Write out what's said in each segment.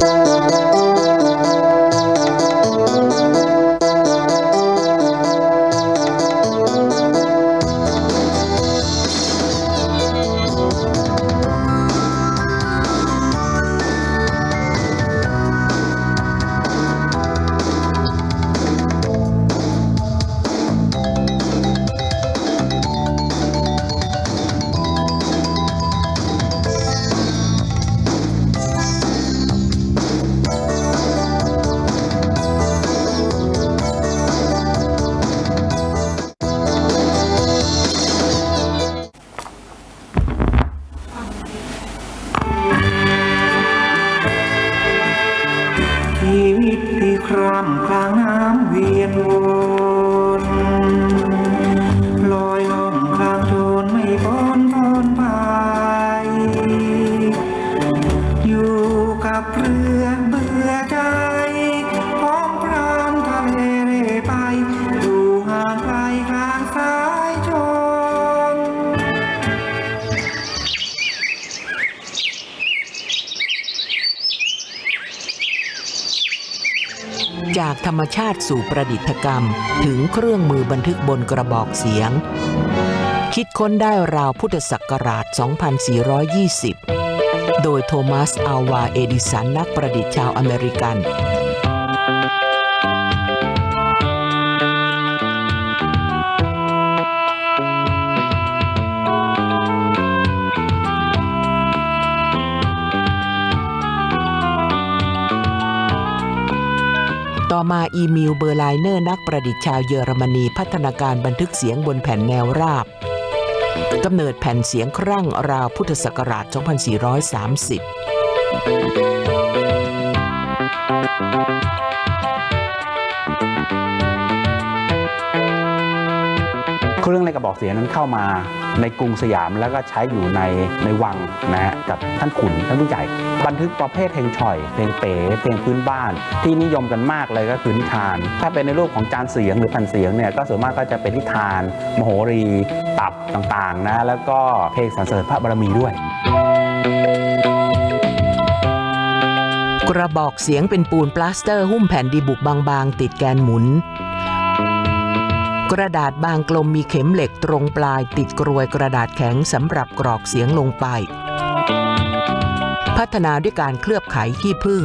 ชี ธรรมชาติสู่ประดิษฐกรรม ถึงเครื่องมือบันทึกบนกระบอกเสียง คิดค้นได้ราวพุทธศักราช 2420 โดยโทมัส อัลวา เอดิสันนักประดิษฐ์ชาวอเมริกัน ต่อมาอีมิลเบอร์ไลเนอร์นักประดิษฐ์ชาวเยอรมนีพัฒนาการบันทึกเสียงบนแผ่นแนวราบกำเนิดแผ่นเสียงครั่งราวพุทธศักราช 2430เครื่องเล่นกระบอกเสียงนั้นเข้ามา ในกรุงสยามแล้วก็ใช้อยู่ในในวังนะฮะกับท่านขุนท่านผู้ใหญ่ บันทึกประเภทเพลงฉ่อย เพลงเป๋เพลงพื้นบ้าน ที่นิยมกันมากเลยก็คือนิทาน ถ้าเป็นในรูปของจานเสียงหรือแผ่นเสียงเนี่ยก็ส่วนมากก็จะเป็นนิทาน มโหรี ตับต่างๆนะแล้วก็เพลงสรรเสริญพระบารมีด้วยกระบอกเสียงเป็นปูนปลาสเตอร์หุ้มแผ่นดีบุกบางๆ ติดแกนหมุน กระดาษบางกลมมีเข็มเหล็กตรงปลายติดกรวยกระดาษแข็งสำหรับกรอกเสียงลงไป พัฒนาด้วยการเคลือบไขขี้ผึ้ง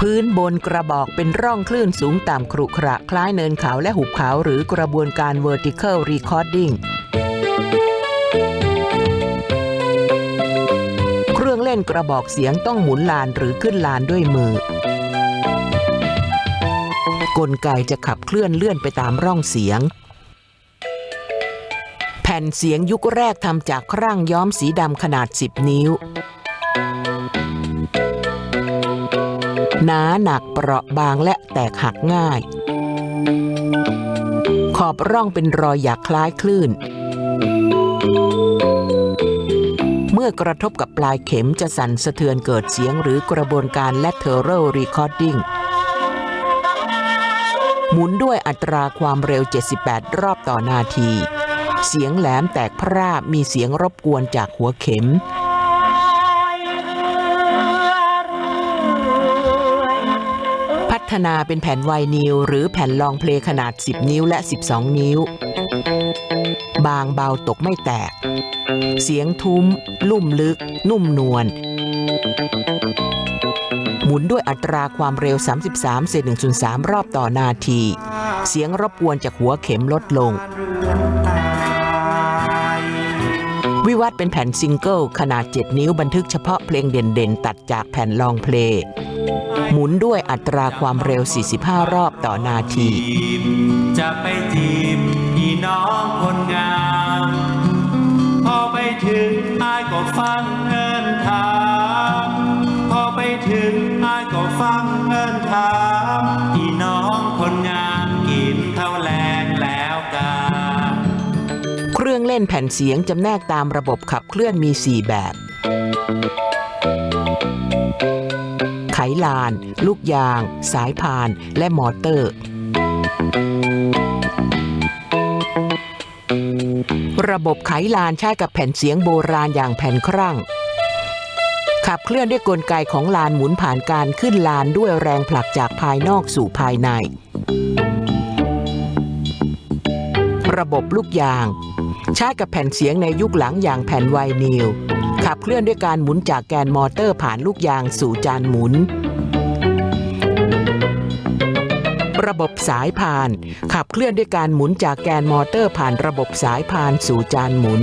พื้นบนกระบอกเป็นร่องคลื่นสูงต่ำครุขระคล้ายเนินเขาและหุบเขาหรือกระบวนการ vertical recording เครื่องเล่นกระบอกเสียงต้องหมุนลานหรือขึ้นลานด้วยมือ กลไกจะขับเคลื่อนเลื่อนไปตามร่องเสียง แผ่นเสียงยุคแรกทำจากครั่งย้อมสีดำขนาด 10 นิ้ว หนาหนักเปราะบางและแตกหักง่าย ขอบร่องเป็นรอยหยักคล้ายคลื่น เมื่อกระทบกับปลายเข็มจะสั่นสะเทือนเกิดเสียงหรือกระบวนการ lateral recording หมุนด้วยอัตราความเร็ว 78 รอบต่อนาที เสียงแหลมแตกพร่ามีเสียงรบกวนจากหัวเข็ม พัฒนาเป็นแผ่นไวนิลหรือแผ่นลองเพลงขนาด 10 นิ้วและ 12 นิ้ว บางเบาตกไม่แตก เสียงทุ้ม ลุ่มลึก นุ่มนวล มุนด้วยอัตราความเร็ว 33เศษ1.3รอบต่อนาที เสียงรบกวนจากหัวเข็มลดลง วิวัฒน์เป็นแผ่นซิงเกิลขนาด 7 นิ้วบันทึกเฉพาะเพลงเด่นๆ ตัดจากแผ่นลองเพลงหมุนด้วยอัตราความเร็ว 45 รอบต่อนาที จะไปจีบพี่น้องคนงาม พอไปถึงอายก็ฟังเงิน เล่นแผ่นเสียงจำแนกตามระบบขับเคลื่อนมี 4 แบบ ไขลาน ลูกยาง สายพาน และมอเตอร์ ระบบไขลานใช้กับแผ่นเสียงโบราณอย่างแผ่นครั่ง ขับเคลื่อนด้วยกลไกของลานหมุนผ่านการขึ้นลานด้วยแรงผลักจากภายนอกสู่ภายในระบบลูกยาง ใช้กับแผ่นเสียงในยุคหลังอย่างแผ่นไวนิลขับเคลื่อนด้วยการหมุนจากแกนมอเตอร์ผ่านลูกยางสู่จานหมุน ระบบสายพาน ขับเคลื่อนด้วยการหมุนจากแกนมอเตอร์ผ่านระบบสายพานสู่จานหมุน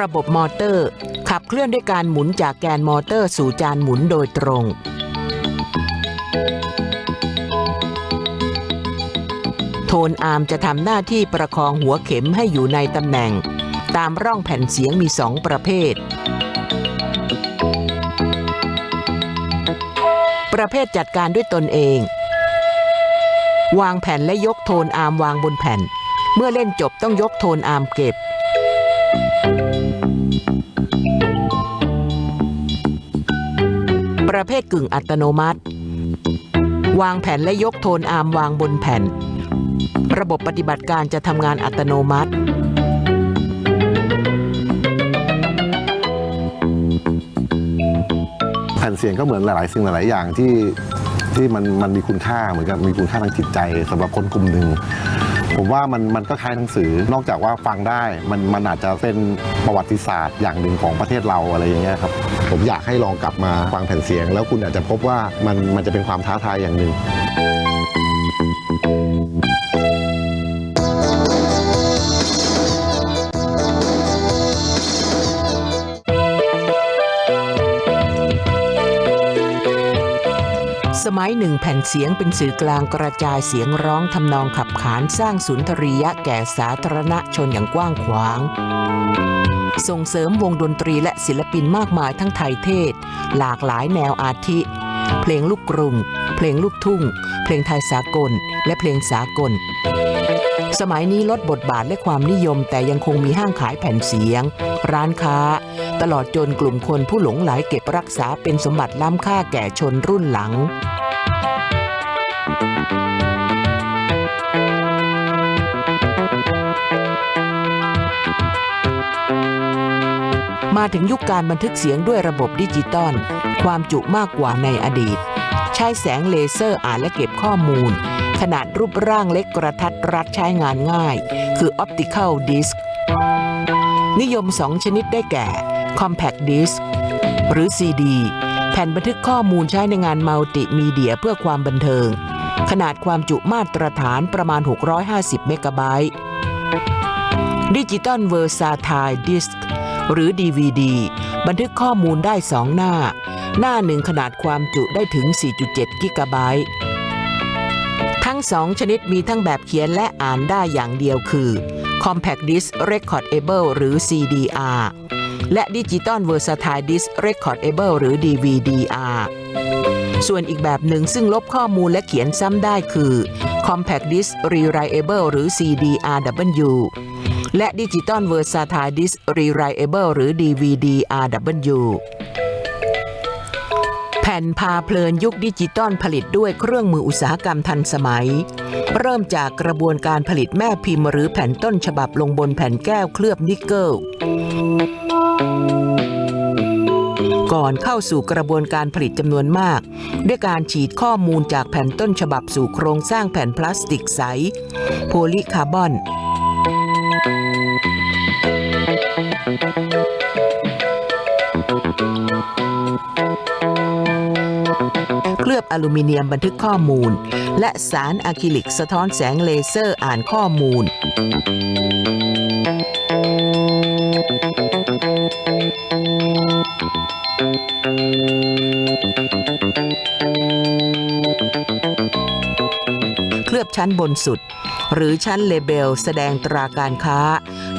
ระบบมอเตอร์ ขับเคลื่อนด้วยการหมุนจากแกนมอเตอร์สู่จานหมุนโดยตรง โทนอาร์มจะทำหน้าที่ประคองหัวเข็มให้อยู่ในตำแหน่ง ตามร่องแผ่นเสียงมีสองประเภท ประเภทจัดการด้วยตนเอง วางแผ่นและยกโทนอาร์มวางบนแผ่น เมื่อเล่นจบต้องยกโทนอาร์มเก็บ ประเภทกึ่งอัตโนมัติ วางแผ่นและยกโทนอาร์มวางบนแผ่น ระบบปฏิบัติการจะทำงานอัตโนมัติ แผ่นเสียงก็เหมือนหลาย ๆ สิ่งหลาย ๆ อย่างที่ที่มันมันมีคุณค่าเหมือนกับมีคุณค่าทางจิตใจสำหรับคนกลุ่มหนึ่ง ผมว่ามันมันก็คล้ายหนังสือ นอกจากว่าฟังได้มันมันอาจจะเป็นประวัติศาสตร์อย่างหนึ่งของประเทศเราอะไรอย่างเงี้ยครับผมอยากให้ลองกลับมาฟังแผ่นเสียง แล้วคุณอาจจะพบว่ามันมันจะเป็นความท้าทายอย่างหนึ่ง สมัยหนึ่งแผ่นเสียงเป็นสื่อกลางกระจายเสียงร้องทำนองขับขานสร้างสุนทรียะแก่สาธารณชนอย่างกว้างขวาง ส่งเสริมวงดนตรีและศิลปินมากมายทั้งไทยเทศ หลากหลายแนวอาทิ เพลงลูกกรุง เพลงลูกทุ่ง เพลงไทยสากล และเพลงสากล สมัยนี้ลดบทบาทและความนิยมแต่ยังคงมีห้างขายแผ่นเสียง ร้านค้า ตลอดจนกลุ่มคนผู้หลงไหลเก็บรักษาเป็นสมบัติล้ำค่าแก่ชนรุ่นหลัง มาถึงยุคการบันทึกเสียงด้วยระบบดิจิตอลความจุมากกว่าในอดีต ใช้แสงเลเซอร์อ่านและเก็บข้อมูล ขนาดรูปร่างเล็กกระทัดรัดใช้งานง่าย คือ Optical Disc นิยม2ชนิดได้แก่ Compact Disc หรือ CD แผ่นบันทึกข้อมูลใช้ในงานมัลติมีเดียเพื่อความบันเทิง ขนาดความจุมาตรฐานประมาณ 650 เมกะไบต์ดิจิตอลเวอร์ซาทายดิสหรือ DVD บันทึกข้อมูลได้2หน้า หน้าหนึ่งขนาดความจุได้ถึง 4.7 กิกะไบต์ ทั้งสองชนิดมีทั้งแบบเขียนและอ่านได้อย่างเดียวคือ Compact Disc Recordable หรือ CDR และ Digital Versatile Disc Recordable หรือ DVD-R ส่วนอีกแบบหนึ่งซึ่งลบข้อมูลและเขียนซ้ำได้คือ Compact Disc Rewritable หรือ CDRW และ Digital Versatile Disc Rewritable หรือ DVD-RW แผ่นพาเพลินยุคดิจิตอลผลิตด้วยเครื่องมืออุตสาหกรรมทันสมัย เริ่มจากกระบวนการผลิตแม่พิมพ์หรือแผ่นต้นฉบับลงบนแผ่นแก้วเคลือบนิกเกิล ก่อนเข้าสู่กระบวนการผลิตจำนวนมาก ด้วยการฉีดข้อมูลจากแผ่นต้นฉบับสู่โครงสร้างแผ่นพลาสติกใส โพลีคาร์บอน อลูมิเนียมบันทึกข้อมูล และสารอะคริลิกสะท้อนแสงเลเซอร์อ่านข้อมูล เคลือบชั้นบนสุด หรือชั้นเลเบลแสดงตราการค้า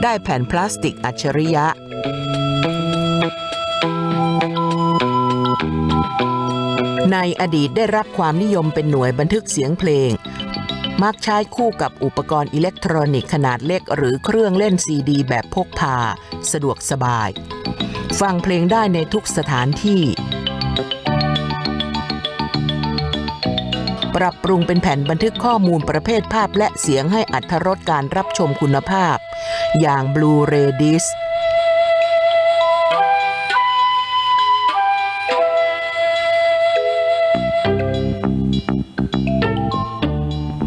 ได้แผ่นพลาสติกอัจฉริยะ ในอดีตได้รับความนิยมเป็นหน่วยบันทึกเสียงเพลง มักใช้คู่กับอุปกรณ์อิเล็กทรอนิกส์ขนาดเล็ก หรือเครื่องเล่นซีดี แบบพกพา สะดวกสบาย ฟังเพลงได้ในทุกสถานที่ ปรับปรุงเป็นแผ่นบันทึกข้อมูลประเภทภาพและเสียงให้อัตรสการรับชมคุณภาพ อย่าง Blu-ray Disc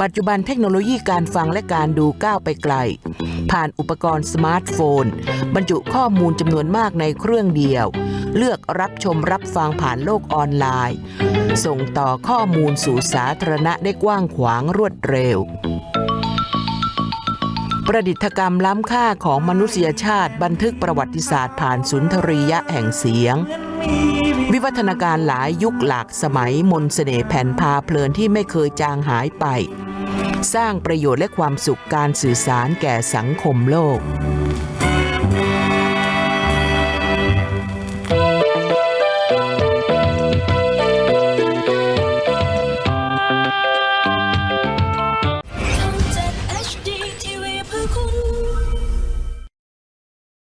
ปัจจุบันเทคโนโลยีการฟังและการดูก้าวไปไกล ผ่านอุปกรณ์สมาร์ทโฟน บรรจุข้อมูลจำนวนมากในเครื่องเดียว เลือกรับชมรับฟังผ่านโลกออนไลน์ ส่งต่อข้อมูลสู่สาธารณะได้กว้างขวางรวดเร็วประดิษฐกรรมล้ำค่าของมนุษยชาติบันทึกประวัติศาสตร์ผ่านสุนทรียะแห่งเสียง วิวัฒนาการหลายยุคหลากสมัยมนต์เสน่ห์แผ่นพาเพลินที่ไม่เคยจางหายไป สร้างประโยชน์และความสุขการสื่อสารแก่สังคมโลก